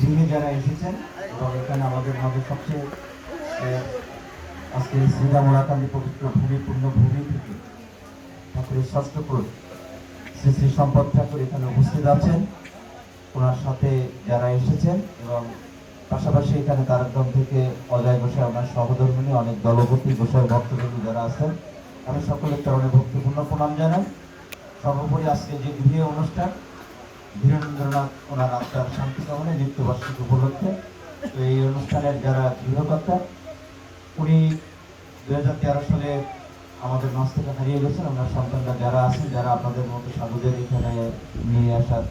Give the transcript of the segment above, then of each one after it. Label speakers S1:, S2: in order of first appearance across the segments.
S1: ভেঙে যারা এসেছেন এবং এখানে আমাদের মাঝে সবচেয়ে আজকে শ্রীরাম ওরাকান্দি পবিত্র ভূমি ভূমি থেকে ঠাকুরের ষষ্ঠ পুরুষ শ্রী শ্রী সম্পদ ঠাকুর এখানে উপস্থিত আছেন। ওনার সাথে যারা এসেছেন এবং পাশাপাশি এখানে তারকদম থেকে অজয় গোসাই, ওনার সহধর্মিনী, অনেক দলপতি, গোসাই ভক্তবৃন্দ যারা আছেন আমি সকলের চরণে ভক্তিপূর্ণ প্রণাম জানাই। সর্বোপরি আজকে যে গৃহে অনুষ্ঠান ধীরেন্দ্রনাথ ওনার আত্মার শান্তি কামনে মৃত্যুবার্ষিকী উপলক্ষে তো এই অনুষ্ঠানের যারা গৃহকর্তা উনি দুই হাজার তেরো সালে আমাদের মাছ থেকে হারিয়ে গেছেন। ওনার সন্তানরা যারা আছেন, যারা আপনাদের মতো সাধুদের এখানে নিয়ে আসার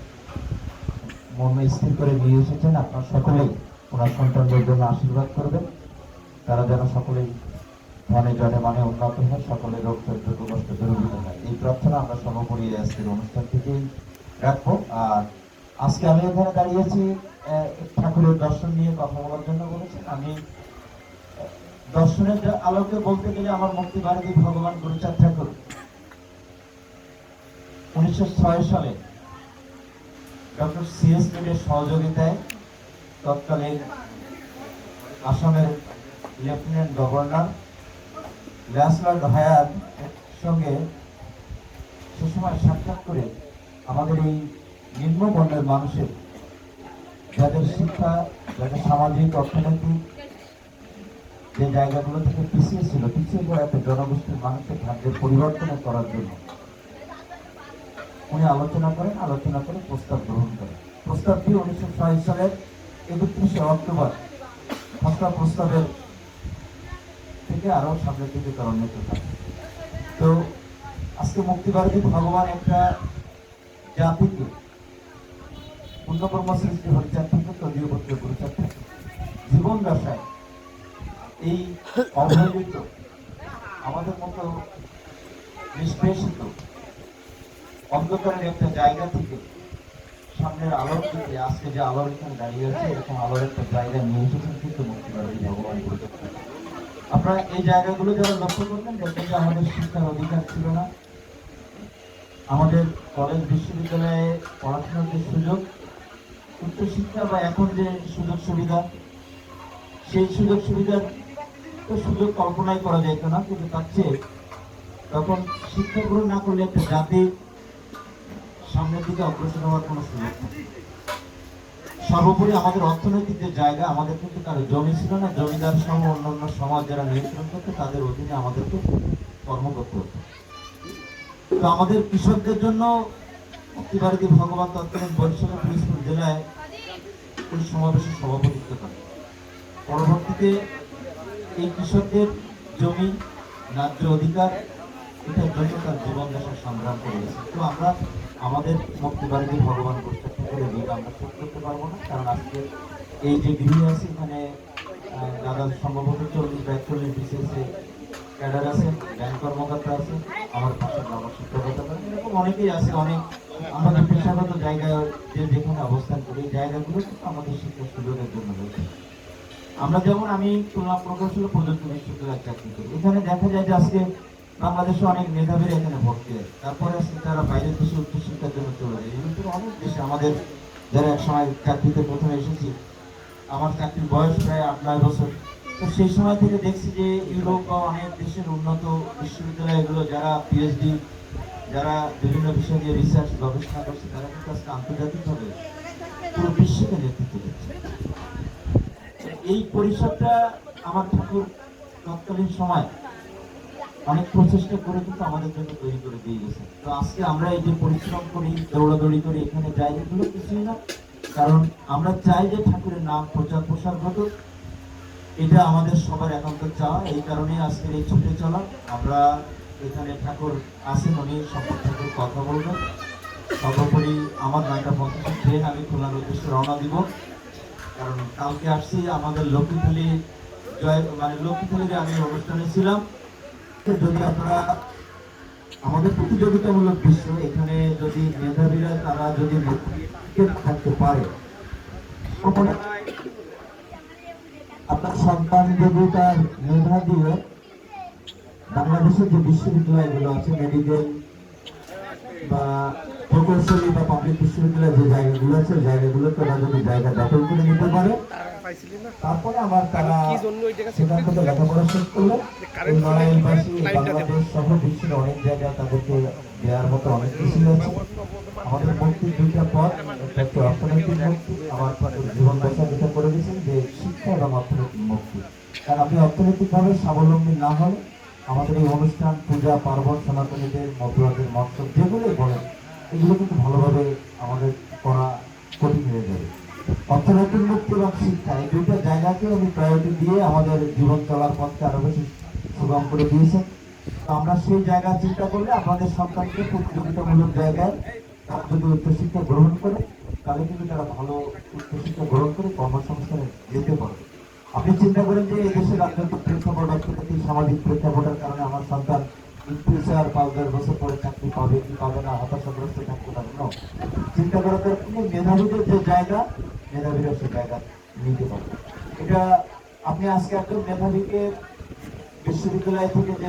S1: মন স্থির করে নিয়ে এসেছেন, আপনার সকলেই ওনার সন্তানদের জন্য আশীর্বাদ করবেন। তারা যেন সকলেই ধনে জনে মানে উন্নত হয়, সকলের রোগ দুঃখ কষ্ট দূরীভূত হয়। এই প্রার্থনা আমরা সর্বোপরি আজকের অনুষ্ঠান থেকেই রাখব আর আজকে আমি এখানে দাঁড়িয়েছি ঠাকুরের দর্শন নিয়ে কথা বলার জন্য বলেছেন। আমি দর্শনের আলোকে বলতে গেলে আমার মুক্তি ভারতী ভগবান গুরুচাঁদ ঠাকুর। উনিশশো ছয় সালে ডক্টর সিএস মিডের সহযোগিতায় তৎকালীন আসামের লেফটেন্যান্ট গভর্নর ল্যাসলার্ড হায়ার সঙ্গে সে সময় সাক্ষাৎ করে আমাদের এই নিম্ন বর্ণের মানুষের যাদের শিক্ষা, যাদের সামাজিক, অর্থনৈতিক যে জায়গাগুলো থেকে পিছিয়ে ছিল, পিছিয়ে পড়া একটা জনগোষ্ঠীর মানুষের ভাগ্যের পরিবর্তন করার জন্য উনি আলোচনা করেন, আলোচনা করে প্রস্তাব গ্রহণ করেন। প্রস্তাবটি উনিশশো ছয় সালের একত্রিশে অক্টোবর খসড়া প্রস্তাবের থেকে আরও সামনের দিকে ত্বরান্বিত তো আজকে মুক্তিভারতী ভগবান একটা পূর্ণকর্ম সৃষ্টি জীবন দশায় এই অবহেলিত আমাদের মতো নিষ্পেষিত, অন্ধকারের একটা জায়গা থেকে সামনের আলোর দিকে আজকে যে আলোর এখানে দাঁড়িয়ে আছে, এরকম আলোর একটা জায়গা নিয়ে এসেছেন কিন্তু মুক্তিবাদী ভগবান আপনারা এই জায়গাগুলো যারা লক্ষ্য করবেন দেখবেন যে আমাদের শিক্ষার অধিকার ছিল না। আমাদের কলেজ বিশ্ববিদ্যালয়ে পড়াশোনার যে সুযোগ, উচ্চশিক্ষা বা এখন যে সুযোগ সুবিধা, সেই সুযোগ সুবিধার তো সুযোগ কল্পনাই করা যেত না, কিন্তু তার চেয়ে তখন শিক্ষা গ্রহণ না করলে একটা জাতি সামনের দিকে অগ্রসর হওয়ার কোনো সুযোগ নেই। সর্বোপরি আমাদের অর্থনৈতিক যে জায়গা, আমাদের কিন্তু কারও জমি ছিল না, জমিদার সহ অন্যান্য সমাজ যারা নিয়ন্ত্রণ করতো, তাদের অধীনে আমাদেরকে কর্ম করতে। তো আমাদের কৃষকদের জন্য মুক্তিভারতী ভগবান তৎকালীন বরিশাল পিরিজপুর জেলায় ওই সমাবেশে সভাপতিত্ব করেন। পরবর্তীতে এই কৃষকদের জমি ন্যায্য অধিকার এটার জন্য তার জীবন দেশের সংগ্রাম করে গেছে। তো আমরা আমাদের মুক্তিবাড়ি ভগবান প্রত্যক্ষ করে ঋণ আমরা শোধ করতে পারব না, কারণ আজকে এই যে গৃহে আছে এখানে দাদা সম্ভবত চল্লিশ বা একচল্লিশ বিসিএসে ক্যাডার আছে, ব্যাংক কর্মকর্তা আছে, আমার পাশে বাবা শিক্ষকতা এরকম অনেকেই আছে, অনেক আমাদের পেশাগত জায়গায় যে যেখানে অবস্থান করি জায়গাগুলো কিন্তু আমাদের সুযোগের জন্য রয়েছে। আমরা যেমন আমি খুলনা প্রকৌশল প্রযুক্তি বিশ্ববিদ্যালয়ের চাকরি করি। এখানে দেখা যায় যে আজকে বাংলাদেশে অনেক মেধাবীরা এখানে ভর্তি হয়। তারপরে আজকে তারা বাইরের দেশে উচ্চশিক্ষার জন্য চলে যায়। কিন্তু অনেক দেশে আমাদের যারা এক সময় চাকরিতে প্রথমে এসেছি, আমার চাকরির বয়স প্রায় আট নয় বছর। তো সেই সময় থেকে দেখছি যে ইউরোপ বা অনেক দেশের উন্নত বিশ্ববিদ্যালয়গুলো, যারা পিএইচডি যারা বিভিন্ন বিষয় নিয়ে রিসার্চ গবেষণা করছে, তারা কিন্তু আজকে আন্তর্জাতিকভাবে পুরো বিশ্বকে নেতৃত্ব দিচ্ছে। এই পরিষদটা আমার ঠাকুর তৎকালীন সময় অনেক প্রচেষ্টা করে কিন্তু আমাদের জন্য তৈরি করে দিয়ে গেছে। তো আজকে আমরা এই যে পরিশ্রম করি, দৌড়াদৌড়ি করি, এখানে যাই, এগুলো কিছুই না। কারণ আমরা চাই যে ঠাকুরের নাম প্রচার প্রসার ঘটুক। এটা আমাদের সবার একান্ত চাওয়া এই কারণে আজকের এই ছুটে চলা। আমরা এখানে ঠাকুর আসেন উনি সম্পদ ঠাকুর কথা বলবেন। সর্বোপরি আমার নয়টা পঞ্চাশ ট্রেন আমি খোলার উদ্দেশ্যে রওনা দিব। কারণ কালকে আসছি আমাদের লক্ষ্মীখালি জয় মানে লক্ষ্মীখালির আমি অনুষ্ঠানে ছিলাম। যদি আপনারা আমাদের প্রতিযোগিতামূলক বিশ্ব, এখানে যদি মেধাবীরা তারা যদি থাকতে পারে আপনার সন্তান যদি তার মেধা দিয়ে বাংলাদেশের যে বিশ্ববিদ্যালয়গুলো আছে মেডিকেল বা প্রকৌশলী বা পাবলিক বিশ্ববিদ্যালয়ের যে জায়গাগুলো আছে ওই জায়গাগুলোতে ওরা যদি জায়গা দখল করে নিতে পারে তারপরে আমার তারা সেখান থেকে লেখাপড়া শেষ করলে নড়াইলবাসী বাংলাদেশ সহ বিশ্বের অনেক জায়গায় তাদেরকে দেওয়ার মতো অনেক কিছুই আছে। আমাদের মুক্তির দুইটা পথ একটা অর্থনৈতিক মুক্তি আমার জীবন দশা যেটা করে দিয়েছেন যে শিক্ষা এবং অর্থনৈতিক মুক্তি কারণ আপনি অর্থনৈতিকভাবে স্বাবলম্বী না হলে আমাদের এই অনুষ্ঠান, পূজা, পার্বণ সনাতনীদের মতুয়াদের মৎসব যেগুলোই বলেন, এগুলো কিন্তু ভালোভাবে আমাদের করা কঠিন হয়ে যাবে। অর্থনৈতিক মুক্তি এবং শিক্ষা, এই দুইটা জায়গাকে আমি প্রায়োরিটি দিয়ে আমাদের জীবন চলার পথকে আরও বেশি সুগম করে দিয়েছেন। আমরা সেই জায়গা চিন্তা করলে আপনাদের সন্তানকে প্রতিযোগিতামূলক জায়গায় যদি উচ্চশিক্ষা গ্রহণ করে, তাহলে কিন্তু তারা ভালো উচ্চশিক্ষা গ্রহণ করে কর্মসংস্থানে যেতে পারবে। আপনি চিন্তা করেন যে এই দেশের রাজনৈতিক প্রেক্ষাপট অর্থনৈতিক সামাজিক প্রেক্ষাপটের কারণে আমার সন্তান বছর পরে কি না থাকতে না চিন্তা যে জায়গা জায়গা নিতে এটা আজকে বিশ্ববিদ্যালয় থেকে যে